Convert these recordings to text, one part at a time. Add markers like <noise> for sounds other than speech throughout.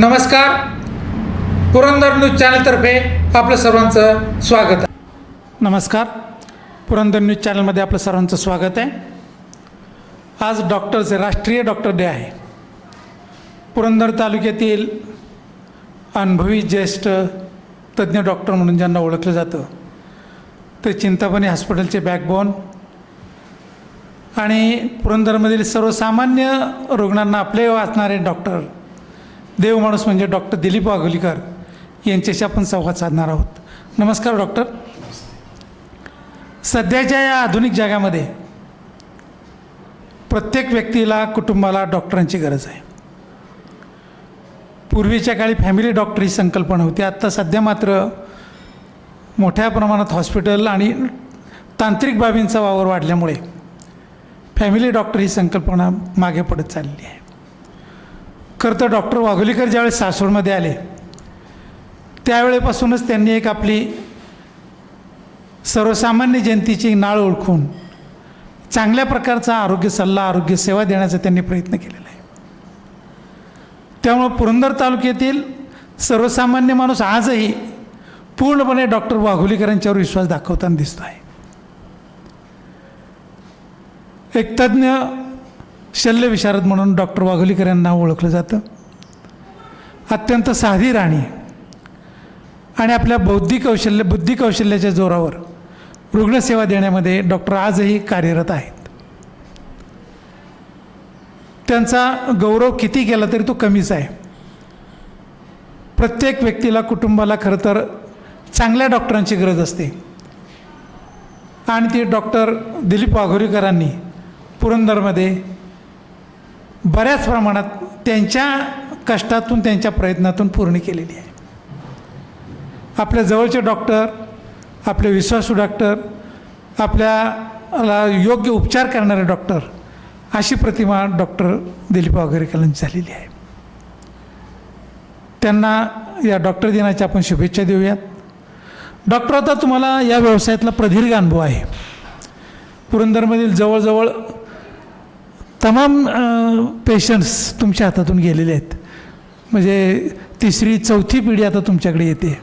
नमस्कार. पुरंदर न्यूज चॅनलतर्फे आपलं सर्वांचं स्वागत. आहे नमस्कार. पुरंदर न्यूज चॅनलमध्ये आपलं सर्वांचं स्वागत आहे. आज डॉक्टरचे राष्ट्रीय डॉक्टर डे आहे. पुरंदर तालुक्यातील अनुभवी ज्येष्ठ तज्ज्ञ डॉक्टर म्हणून ज्यांना ओळखलं जातं ते चिंतामणी हॉस्पिटलचे बॅकबोन आणि पुरंदरमधील सर्वसामान्य रुग्णांना आपले वाचणारे डॉक्टर देव माणूस म्हणजे डॉक्टर दिलीप वाघोलीकर. यांच्याशी आपण संवाद साधणार आहोत. नमस्कार डॉक्टर. सध्याच्या या आधुनिक जगामध्ये प्रत्येक व्यक्तीला कुटुंबाला डॉक्टरांची गरज आहे. पूर्वीच्या काळी फॅमिली डॉक्टर ही संकल्पना होती. आत्ता सध्या मात्र मोठ्या प्रमाणात हॉस्पिटल आणि तांत्रिक बाबींचा वावर वाढल्यामुळे फॅमिली डॉक्टर ही संकल्पना मागे पडत चालली आहे. खरं तर डॉक्टर वाघोलीकर ज्यावेळेस सासूरमध्ये आले त्यावेळेपासूनच त्यांनी एक आपली सर्वसामान्य जनतेची नाळ ओळखून चांगल्या प्रकारचा आरोग्य सल्ला आरोग्य सेवा देण्याचा त्यांनी प्रयत्न केलेला आहे. त्यामुळं पुरंदर तालुक्यातील सर्वसामान्य माणूस आजही पूर्णपणे डॉक्टर वाघोलीकरांच्यावर विश्वास दाखवताना दिसतो आहे एक तज्ज्ञ शल्यविशारद म्हणून डॉक्टर वाघोलीकर यांना ओळखलं जातं. अत्यंत साधी राणी आणि आपल्या बौद्धिक कौशल्य बुद्धी कौशल्याच्या जोरावर रुग्णसेवा देण्यामध्ये डॉक्टर आजही कार्यरत आहेत. त्यांचा गौरव किती केला तरी तो कमीच आहे. प्रत्येक व्यक्तीला कुटुंबाला खरं तर चांगल्या डॉक्टरांची गरज असते. आणि ती डॉक्टर दिलीप वाघोरीकरांनी पुरंदरमध्ये बऱ्याच प्रमाणात त्यांच्या कष्टातून त्यांच्या प्रयत्नातून पूर्ण केलेली आहे. आपल्या जवळचे डॉक्टर आपले विश्वासू डॉक्टर आपल्याला योग्य उपचार करणारे डॉक्टर अशी प्रतिमा डॉक्टर दिलीप वाघेरेकरांची झालेली आहे. त्यांना या डॉक्टर दिनाच्या आपण शुभेच्छा देऊयात. डॉक्टर आता तुम्हाला या व्यवसायातला प्रदीर्घ अनुभव आहे. पुरंदरमधील जवळजवळ तमाम पेशंट्स तुमच्या हातातून गेलेले आहेत. म्हणजे तिसरी चौथी पिढी आता तुमच्याकडे येते.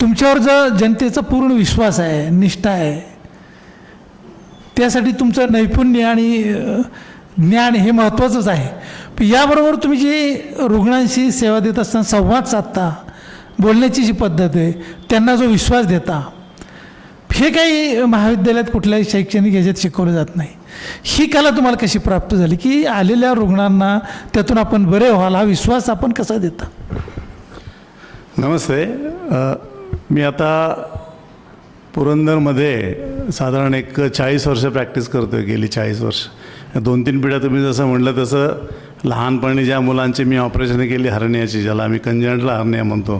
तुमच्यावर जर जनतेचा पूर्ण विश्वास आहे निष्ठा आहे त्यासाठी तुमचं नैपुण्य आणि ज्ञान हे महत्त्वाचंच आहे. याबरोबर तुम्ही जी रुग्णांशी सेवा देत असताना संवाद साधता बोलण्याची जी पद्धत आहे त्यांना जो विश्वास देता हे काही महाविद्यालयात कुठल्याही शैक्षणिक ह्याच्यात शिकवलं जात नाही. ही कला तुम्हाला कशी प्राप्त झाली की आलेल्या रुग्णांना त्यातून आपण बरे व्हाल हा विश्वास आपण कसा देता? नमस्ते. मी आता पुरंदरमध्ये साधारण एक चाळीस वर्ष प्रॅक्टिस करतो आहे गेली चाळीस वर्ष. दोन तीन पिढ्या तुम्ही जसं म्हटलं तसं लहानपणी ज्या मुलांची मी ऑपरेशन केली हरण्याची ज्याला आम्ही कंजंटला हरण्या म्हणतो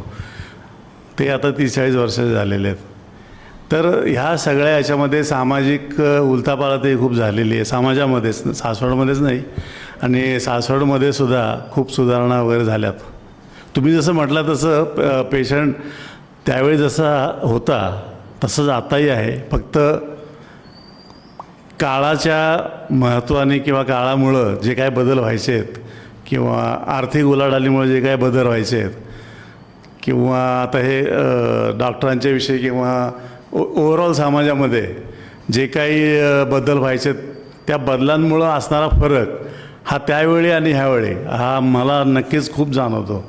ते आता तीस चाळीस वर्ष झालेले आहेत. तर ह्या सगळ्या याच्यामध्ये सामाजिक उलथापालथही खूप झालेली आहे. समाजामध्येच सासवडमध्येच नाही. आणि सासवडमध्ये सुद्धा खूप सुधारणा वगैरे झाल्यात. तुम्ही जसं म्हटलं तसं पेशंट त्यावेळी जसा होता तसंच आताही आहे. फक्त काळाच्या महत्त्वाने किंवा काळामुळं जे काय बदल व्हायचे आहेत किंवा आर्थिक उलाढालीमुळे जे काय बदल व्हायचे आहेत किंवा आता हे डॉक्टरांच्या विषयी किंवा ओ ओव्हरऑल समाजामध्ये जे काही बदल व्हायचे त्या बदलांमुळं असणारा फरक हा त्यावेळी आणि ह्यावेळी हा मला नक्कीच खूप जाणवतो.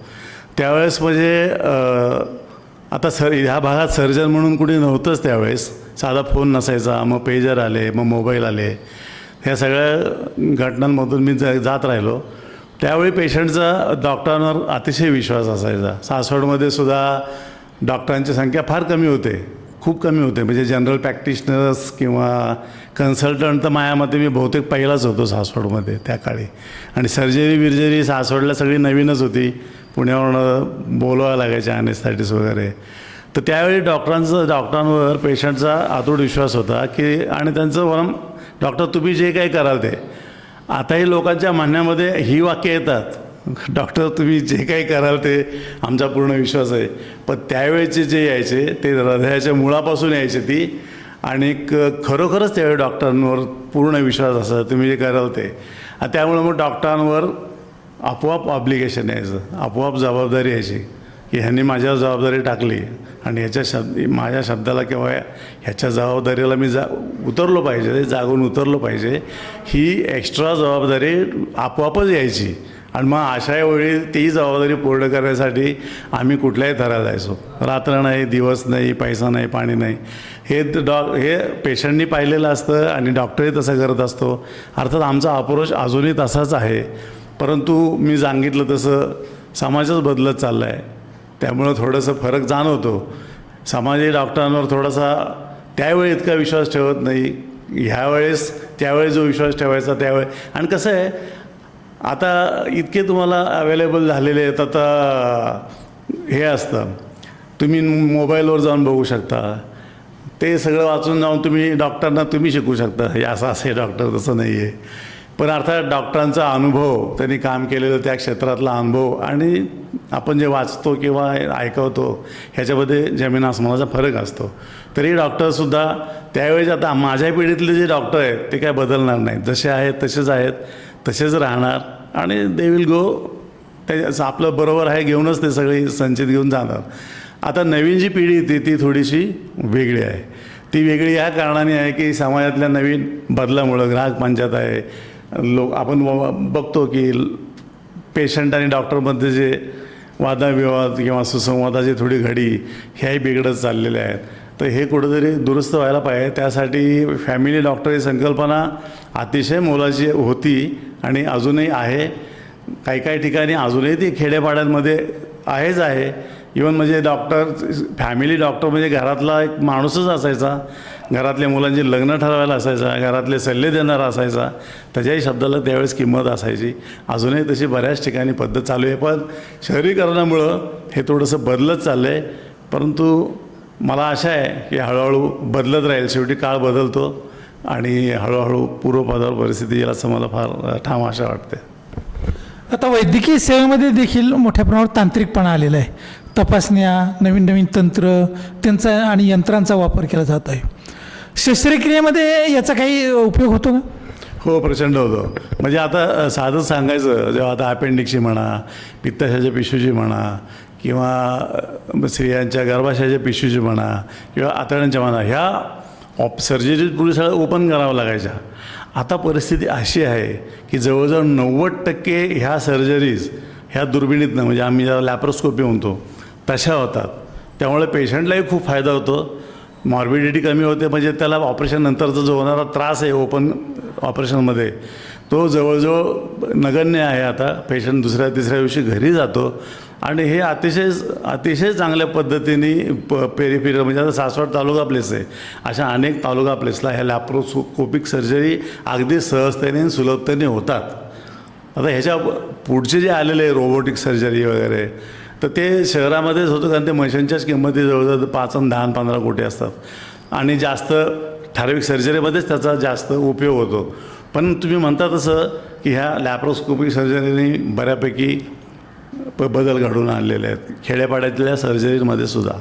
त्यावेळेस म्हणजे आता सर ह्या भागात सर्जन म्हणून कुणी नव्हतंच त्यावेळेस. साधा फोन नसायचा मग पेजर आले मग मोबाईल आले. ह्या सगळ्या घटनांमधून मी ज जात राहिलो. त्यावेळी पेशंटचा डॉक्टरांवर अतिशय विश्वास असायचा. सासवडमध्ये सुद्धा डॉक्टरांची संख्या फार कमी होते. खूप कमी होते. म्हणजे जनरल प्रॅक्टिशनर्स किंवा कन्सल्टंट तर मायामध्ये मी बहुतेक पहिलाच होतो सासवडमध्ये त्या काळी. आणि सर्जरी बिर्जरी सासवडला सगळी नवीनच होती. पुण्यावरून बोलवायला लागायचे अनेस्थायटिस वगैरे. तर त्यावेळी डॉक्टरांचं डॉक्टरांवर पेशंटचा आतुड विश्वास होता की आणि त्यांचं वरम डॉक्टर तुम्ही जे काही कराल ते. आताही लोकांच्या म्हणण्यामध्ये ही वाक्य येतात. डॉक्टर तुम्ही जे काही कराल ते आमचा पूर्ण विश्वास आहे. पण त्यावेळेचे जे यायचे ते हृदयाच्या मुळापासून यायचे ती. आणि क खरोखरच त्यावेळी डॉक्टरांवर पूर्ण विश्वास असा तुम्ही जे कराल ते. त्यामुळं मग डॉक्टरांवर आपोआप ऑब्लिगेशन यायचं. आपोआप जबाबदारी यायची. की ह्यांनी माझ्यावर जबाबदारी टाकली. आणि ह्याच्या शब्द माझ्या शब्दाला किंवा ह्याच्या जबाबदारीला मी जा उतरलो पाहिजे. जागून उतरलो पाहिजे. ही एक्स्ट्रा जबाबदारी आपोआपच यायची. आणि मग अशा वेळी ती जबाबदारी पूर्ण करण्यासाठी आम्ही कुठल्याही थरात जायचो. रात्र नाही दिवस नाही पैसा नाही पाणी नाही. हे डॉ हे पेशंटनी पाहिलेलं असतं आणि डॉक्टरही तसं करत असतो. अर्थात आमचा अप्रोच अजूनही तसाच आहे. परंतु मी सांगितलं तसं समाजच बदलत चालला आहे त्यामुळं थोडंसं फरक जाणवतो. समाजही डॉक्टरांवर थोडासा त्यावेळी इतका विश्वास ठेवत नाही. ह्यावेळेस त्यावेळेस जो विश्वास ठेवायचा त्यावेळी आणि कसं आहे आता इतके तुम्हाला अवेलेबल झालेले आहेत आता हे असतं. तुम्ही मोबाईलवर जाऊन बघू शकता. ते सगळं वाचून जाऊन तुम्ही डॉक्टरांना तुम्ही शिकू शकता. हे असं असे डॉक्टर तसं नाही आहे पण अर्थात डॉक्टरांचा अनुभव त्यांनी काम केलेलं त्या क्षेत्रातला अनुभव आणि आपण जे वाचतो किंवा ऐकवतो ह्याच्यामध्ये जमीन आसमानाचा फरक असतो. तरी डॉक्टरसुद्धा त्यावेळेस आता माझ्या पिढीतले जे डॉक्टर आहेत ते काय बदलणार नाहीत. जसे आहेत तसेच आहेत. तसेच राहणार आणि दे विल गो त्याचं आपलं बरोबर आहे घेऊनच ते सगळी संचित घेऊन जाणार. आता नवीन जी पिढी येते ती थोडीशी वेगळी आहे. ती वेगळी या कारणाने आहे की समाजातल्या नवीन बदलामुळं ग्राहक पंचायत आहे. लोक आपण बघतो की पेशंट आणि डॉक्टरमध्ये जे वादाविवाद किंवा सुसंवादाची थोडी घडी ह्याही बिघडत चाललेल्या आहेत. तर हे कुठंतरी दुरुस्त व्हायला पाहिजे. त्यासाठी फॅमिली डॉक्टर ही संकल्पना अतिशय मोलाची होती आणि अजूनही आहे. काही काही ठिकाणी अजूनही ती खेडेपाड्यांमध्ये आहेच आहे. इवन म्हणजे डॉक्टर फॅमिली डॉक्टर म्हणजे घरातला एक माणूसच असायचा. घरातल्या मुलांची लग्न ठरवायला असायचा घरातले सल्ले देणारा असायचा. त्याच्याही शब्दाला त्यावेळेस किंमत असायची. अजूनही तशी बऱ्याच ठिकाणी पद्धत चालू आहे. पण शहरीकरणामुळं हे थोडंसं बदलत चाललं आहे परंतु मला आशा आहे की हळूहळू बदलत राहील. शेवटी काळ बदलतो. आणि हळूहळू पूर्वपदावर परिस्थिती येईल असं मला फार ठाम आशा वाटते. आता वैद्यकीय सेवेमध्ये देखील मोठ्या प्रमाणावर तांत्रिकपणा आलेला आहे. तपासण्या नवीन नवीन तंत्र त्यांचा आणि यंत्रांचा वापर केला जात आहे. शस्त्रक्रियेमध्ये याचा काही उपयोग होतो का? हो प्रचंड होतो. म्हणजे आता साधं सांगायचं जेव्हा आता अपेंडिक्सची म्हणा पित्ताशयाच्या पिशवीची म्हणा किंवा स्त्रियांच्या गर्भाशयाच्या पिशवीची म्हणा किंवा आतड्यांच्या म्हणा ह्या ऑप सर्जरी पूर्वी ओपन करावं लागायच्या. आता परिस्थिती अशी आहे की जवळजवळ नव्वद टक्के ह्या सर्जरीज ह्या दुर्बिणीतनं म्हणजे आम्ही ज्याला लॅप्रोस्कोपी म्हणतो तशा होतात. त्यामुळे पेशंटलाही खूप फायदा होतो. मॉर्बिडिटी कमी होते म्हणजे त्याला ऑपरेशन नंतरचा जो होणारा त्रास आहे ओपन ऑपरेशनमध्ये तो जवळजवळ नगण्य आहे आता. पेशंट दुसऱ्या तिसऱ्या दिवशी घरी जातो. आणि हे अतिशय अतिशय चांगल्या पद्धतीने प पेरिफेरल म्हणजे आता सासवड तालुका प्लेस आहे. अशा अनेक तालुका प्लेसला ह्या लॅप्रोस्कोपिक सर्जरी अगदी सहजतेने आणि सुलभतेने होतात. आता ह्याच्या पुढचे जे आलेले आहे रोबोटिक सर्जरी वगैरे तर ते शहरामध्येच होतं कारण ते मशीनच्याच किंमती जवळजवळ पाच आणि दहा पंधरा कोटी असतात. आणि जास्त ठराविक सर्जरीमध्येच त्याचा जास्त उपयोग होतो. पण तुम्ही म्हणता तसं की ह्या लॅप्रोस्कोपिक सर्जरीने बऱ्यापैकी प बदल घडून आणलेले आहेत. खेड्यापाड्यातल्या सर्जरीमध्ये सुद्धा.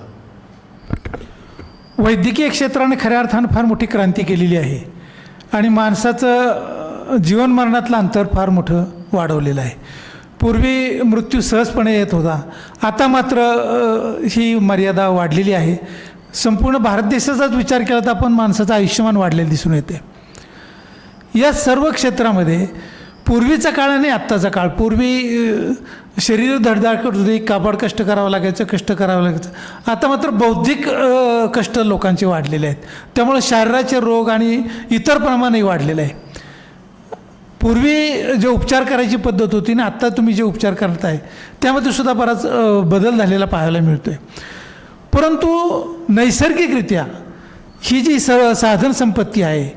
वैद्यकीय क्षेत्राने खऱ्या अर्थानं फार मोठी क्रांती केलेली आहे. आणि माणसाचं जीवनमरणातलं अंतर फार मोठं वाढवलेलं आहे. पूर्वी मृत्यू सहजपणे येत होता. आता मात्र ही मर्यादा वाढलेली आहे. संपूर्ण भारत देशाचाच विचार केला तर आपण माणसाचं आयुष्यमान वाढलेलं दिसून येते. या सर्व क्षेत्रामध्ये पूर्वीचा काळ आणि आत्ताचा काळ. पूर्वी शरीर धडधाड करत होते काबाड कष्ट करावं लागायचं कष्ट करावं लागायचं. आता मात्र बौद्धिक कष्ट लोकांचे वाढलेले आहेत. त्यामुळे शरीराचे रोग आणि इतर प्रमाणही वाढलेलं आहे. पूर्वी जे उपचार करायची पद्धत होती ना आत्ता तुम्ही जे उपचार करताय त्यामध्ये सुद्धा बराच बदल झालेला पाहायला मिळतो आहे परंतु नैसर्गिकरित्या ही जी स साधनसंपत्ती आहे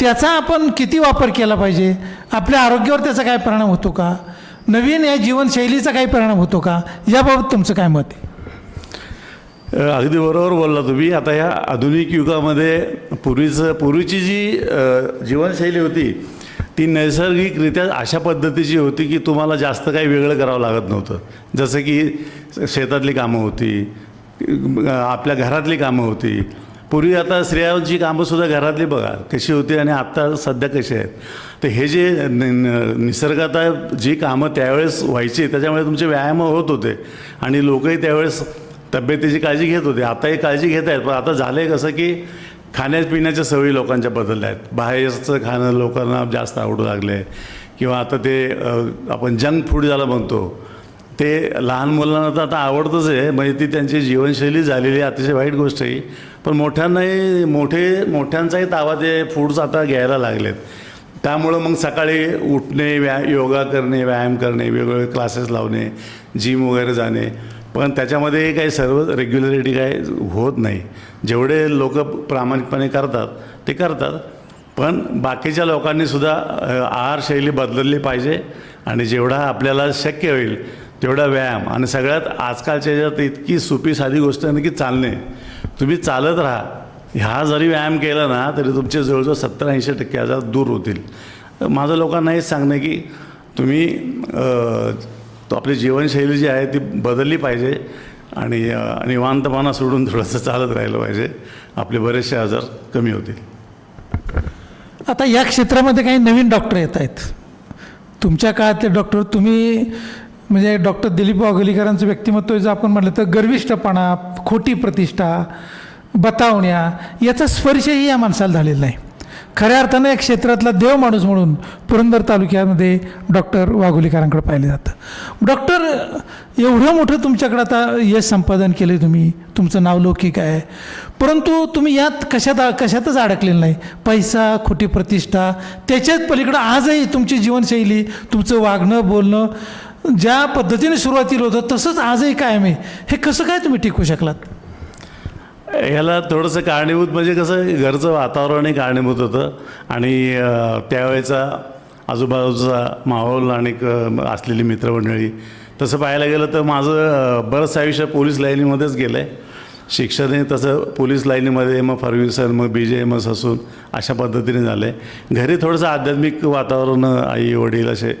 त्याचा आपण किती वापर केला पाहिजे? आपल्या आरोग्यावर त्याचा काय परिणाम होतो का? नवीन या जीवनशैलीचा काही परिणाम होतो का? याबाबत तुमचं काय मत आहे? अगदी बरोबर बोलला तुम्ही. आता ह्या आधुनिक युगामध्ये पूर्वीचं पूर्वीची जी जीवनशैली होती ती नैसर्गिकरित्या अशा पद्धतीची होती की तुम्हाला जास्त काही वेगळं करावं लागत नव्हतं. जसं की शेतातली कामं होती आपल्या घरातली कामं होती पूर्वी आता स्त्रियांची कामंसुद्धा घरातली बघा कशी होती आणि आत्ता सध्या कशी आहेत. तर हे जे निसर्गात जी कामं त्यावेळेस व्हायची त्याच्यामुळे तुमचे व्यायाम होत होते. आणि लोकही त्यावेळेस तब्येतीची काळजी घेत होते. आताही काळजी घेत आहेत पण आता झालं आहे कसं की खाण्यापिण्याच्या सवयी लोकांच्या बदलल्या आहेत. बाहेरचं खाणं लोकांना जास्त आवडू लागलं. आहे किंवा आता ते आपण जंक फूड ज्याला म्हणतो ते लहान मुलांना तर आता आवडतंच आहे. म्हणजे ती त्यांची जीवनशैली झालेली आहे. अतिशय वाईट गोष्ट आहे पण मोठ्यांनाही मोठे मोठ्यांचाही ताबा ते फूड्स आता घ्यायला लागलेत त्यामुळं मग सकाळी उठणे व्या योगा करणे व्यायाम करणे वेगवेगळे क्लासेस लावणे जिम वगैरे जाणे पण त्याच्यामध्ये काही सर्व रेग्युलरिटी काही होत नाही. जेवढे लोक प्रामाणिकपणे करतात ते करतात पण बाकीच्या लोकांनीसुद्धा आहारशैली बदलली पाहिजे आणि जेवढा आपल्याला शक्य होईल तेवढा व्यायाम. आणि सगळ्यात आजकालच्या याच्यात इतकी सोपी साधी गोष्ट आहे की चालणे. तुम्ही चालत राहा. ह्या जरी व्यायाम केला ना तरी तुमचे जवळजवळ सत्तर ऐंशी टक्के आजार दूर होतील. माझं लोकांना हेच सांगणं की तुम्ही तो आपली जीवनशैली जी आहे ती बदलली पाहिजे आणि निवांतपणा सोडून थोडंसं चालत राहिलं पाहिजे. आपले बरेचसे आजार कमी होतील. आता या क्षेत्रामध्ये काही नवीन डॉक्टर येत आहेत. तुमच्या काळातले डॉक्टर तुम्ही म्हणजे डॉक्टर दिलीप वाघोलीकरांचं व्यक्तिमत्व जर आपण म्हटलं तर गर्विष्ठपणा खोटी प्रतिष्ठा बतावण्या याचा स्पर्शही या माणसाला झालेला नाही. खऱ्या अर्थानं एक क्षेत्रातला देव माणूस म्हणून पुरंदर तालुक्यामध्ये डॉक्टर वाघोलीकरांकडे पाहिलं जातं. डॉक्टर एवढं मोठं तुमच्याकडं आता यश संपादन केलं आहे तुम्ही तुमचं नाव लौकिक आहे. परंतु तुम्ही यात कशात कशातच अडकलेलं नाही. पैसा खोटी प्रतिष्ठा त्याच्याच पलीकडं आजही तुमची जीवनशैली तुमचं वागणं बोलणं ज्या पद्धतीने सुरुवातीला होतं तसंच आजही कायम आहे. हे कसं काय तुम्ही टिकू शकलात? ह्याला थोडंसं कारणीभूत म्हणजे कसं घरचं वातावरणही कारणीभूत होतं. आणि त्यावेळेचा आजूबाजूचा माहोल आणि असलेली मित्रमंडळी तसं पाहायला गेलं तर माझं अ, बरंच आयुष्य पोलीस लाईनीमध्येच गेलं आहे शिक्षणही तसं पोलीस लाईनीमध्ये मग फर्ग्युसन मग बी जे एम एस असून अशा पद्धतीने झालं आहे घरी थोडंसं आध्यात्मिक वातावरण आई वडील असे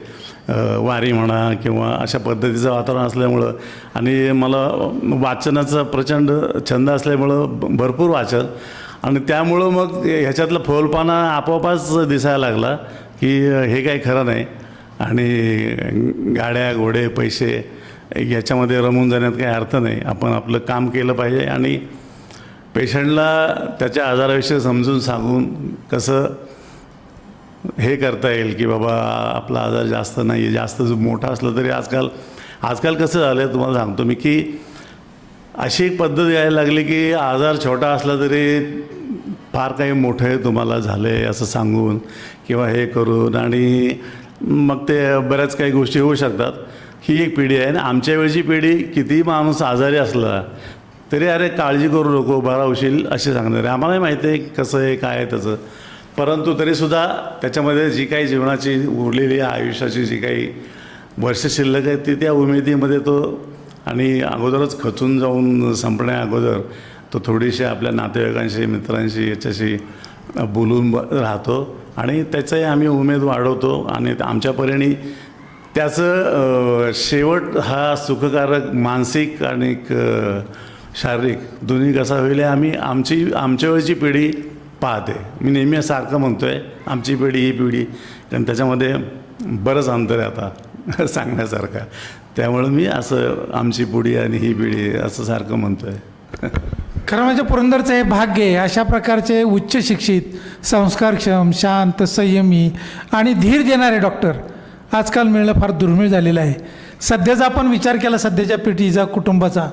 वारी म्हणा किंवा अशा पद्धतीचं वातावरण असल्यामुळं आणि मला वाचनाचा प्रचंड छंद असल्यामुळं ब- भरपूर वाचन. आणि त्यामुळं मग ह्याच्यातलं फोलपाना आपोआपच दिसायला लागला की हे काही खरं नाही. आणि गाड्या घोडे पैसे याच्यामध्ये रमून जाण्यात काही अर्थ नाही. आपण आपलं काम केलं पाहिजे आणि पेशंटला त्याच्या आजाराविषयी समजून सांगून कसं हे करता येईल की बाबा आपला आजार जास्त नाही आहे जास्त मोठा असला तरी आजकाल आजकाल कसं झालं आहे तुम्हाला सांगतो मी की अशी एक पद्धत यायला लागली की आजार छोटा असला तरी फार काही मोठं आहे तुम्हाला झालं आहे असं सांगून किंवा हे करून आणि मग ते बऱ्याच काही गोष्टी होऊ शकतात. ही एक पिढी आहे आणि आमच्या वेळची पिढी कितीही माणूस आजारी असला तरी अरे काळजी करू नको बरा होशील असे सांगणार. आहे आम्हालाही माहिती आहे कसं आहे काय आहे त्याचं. परंतु तरीसुद्धा त्याच्यामध्ये जी काही जीवनाची उरलेली आयुष्याची जी काही वर्ष शिल्लक आहे ती त्या उमेदीमध्ये तो आणि अगोदरच खचून जाऊन संपण्या अगोदर तो थोडीशी आपल्या नातेवाईकांशी मित्रांशी याच्याशी बोलून राहतो आणि त्याचाही आम्ही उमेद वाढवतो आणि आमच्या परीने त्याचं शेवट हा सुखकारक मानसिक आणि शारीरिक दोन्ही कसा होईल आम्ही आमची आमच्या वेळची पिढी पाहते. मी नेहमी सारखं म्हणतो आहे आमची पिढी ही पिढी कारण त्याच्यामध्ये बरंच अंतर आहे आता <laughs> सांगण्यासारखं. त्यामुळं मी असं आमची पिढी आणि ही पिढी असं सारखं म्हणतो आहे <laughs> खरं म्हणजे पुरंदरचं हे भाग्य आहे अशा प्रकारचे उच्च शिक्षित संस्कारक्षम शांत संयमी आणि धीर देणारे डॉक्टर आजकाल मिळणं फार दुर्मिळ झालेलं आहे. सध्याचा आपण विचार केला सध्याच्या पिढीचा कुटुंबाचा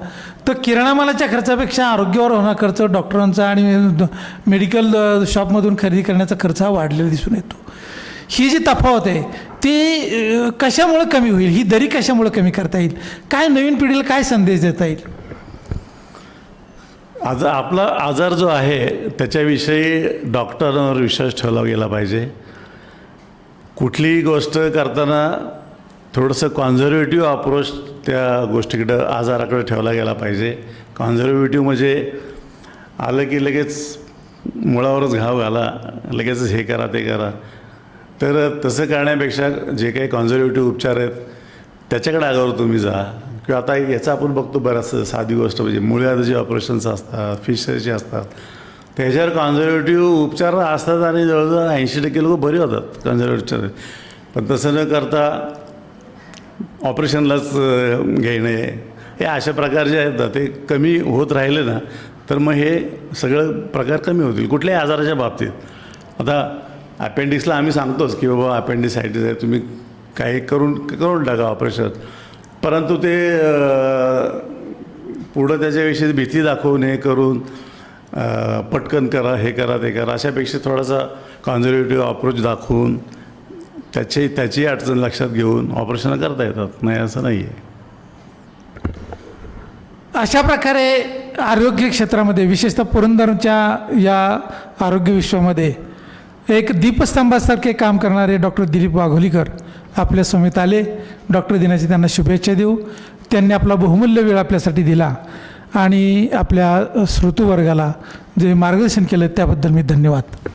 तर किराणामालाच्या खर्चापेक्षा आरोग्यावर होणारा खर्च डॉक्टरांचा आणि मेडिकल शॉपमधून खरेदी करण्याचा खर्च हा वाढलेला दिसून येतो. ही जी तफावत आहे ती कशामुळं कमी होईल? ही दरी कशामुळं कमी करता येईल? काय नवीन पिढीला काय संदेश देता येईल? आज आपला आजार जो आहे त्याच्याविषयी डॉक्टरांवर विश्वास ठेवला गेला पाहिजे. कुठलीही गोष्ट करताना थोडंसं कॉन्झर्वेटिव्ह अप्रोच त्या गोष्टीकडं आजाराकडे ठेवला गेला पाहिजे. कॉन्झर्वेटिव्ह म्हणजे आलं की लगेच मुळावरच घाव घाला लगेचच हे करा ते करा. तर तसं करण्यापेक्षा जे काही कॉन्झर्वेटिव्ह उपचार आहेत त्याच्याकडे आगावर तुम्ही जा. किंवा आता याचं आपण बघतो बऱ्याचसं साधी गोष्ट म्हणजे मुळ्यात जे ऑपरेशन्स असतात फिशरचे असतात त्याच्यावर कॉन्झर्वेटिव्ह उपचार असतात आणि जवळजवळ ऐंशी टक्के लोक बरी होतात कॉन्झर्वेटिव्ह पण तसं न करता ऑपरेशनलाच घेणे हे अशा प्रकार जे आहेत ना ते कमी होत राहिले ना तर मग हे सगळं प्रकार कमी होतील कुठल्याही आजाराच्या बाबतीत. आता अपेंडिक्सला आम्ही सांगतोच की बाबा अपेंडिसायटिस आहे तुम्ही काही करून करून टाका ऑपरेशन परंतु ते पुढं त्याच्याविषयी भीती दाखवून हे करून पटकन करा हे करा ते करा अशापेक्षा थोडासा कॉन्झर्वेटिव्ह अप्रोच दाखवून त्याची त्याची अडचण लक्षात घेऊन ऑपरेशन करता येतात. नाही असं नाही आहे अशा प्रकारे आरोग्य क्षेत्रामध्ये विशेषतः पुरंदरच्या या आरोग्य विश्वामध्ये एक दीपस्तंभासारखे काम करणारे डॉक्टर दिलीप वाघोलीकर आपल्या समेत आले. डॉक्टर दिनाची त्यांना शुभेच्छा देऊ. त्यांनी आपला बहुमूल्य वेळ आपल्यासाठी दिला आणि आपल्या श्रोतूवर्गाला जे मार्गदर्शन केलं त्याबद्दल मी धन्यवाद.